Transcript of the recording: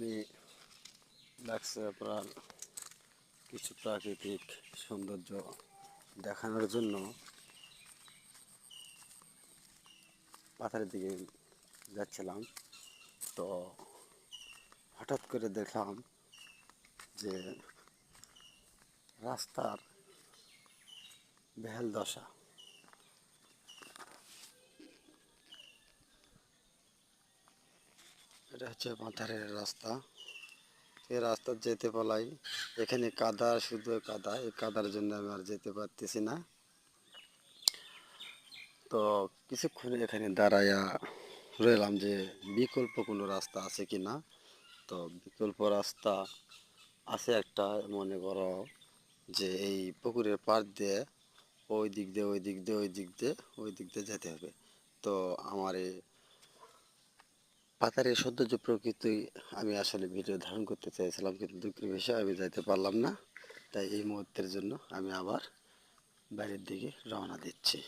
এখনই লাগছে আপনার কিছু প্রাকৃতিক সৌন্দর্য দেখানোর জন্য পাথারের দিকে যাচ্ছিলাম। তো হঠাৎ করে দেখলাম যে রাস্তার বেহাল দশা। এটা হচ্ছে পাথারের রাস্তা। এই রাস্তা যেতে পালাই এখানে কাদা, শুধু কাদা। এই কাদার জন্য আমি আর যেতে পারতেছি না। তো কিছুক্ষণ এখানে দাঁড়াইয়া রইলাম যে বিকল্প কোনো রাস্তা আছে কি না। তো বিকল্প রাস্তা আছে একটা, মনে করো যে এই পুকুরের পাড় দিয়ে ওই দিক দিয়ে, ওই দিক দিয়ে, ওই দিক দিয়ে, ওই দিক দিয়ে যেতে হবে। তো আমার এই পাতারের সৌন্দর্য প্রকৃতি আমি আসলে ভিডিও ধারণ করতে চাইছিলাম কিন্তু দুঃখের বিষয়ে, আমি যাইতে পারলাম না। তাই এই মুহূর্তের জন্য আমি আবার বাইরের দিকে রওনা দিচ্ছি।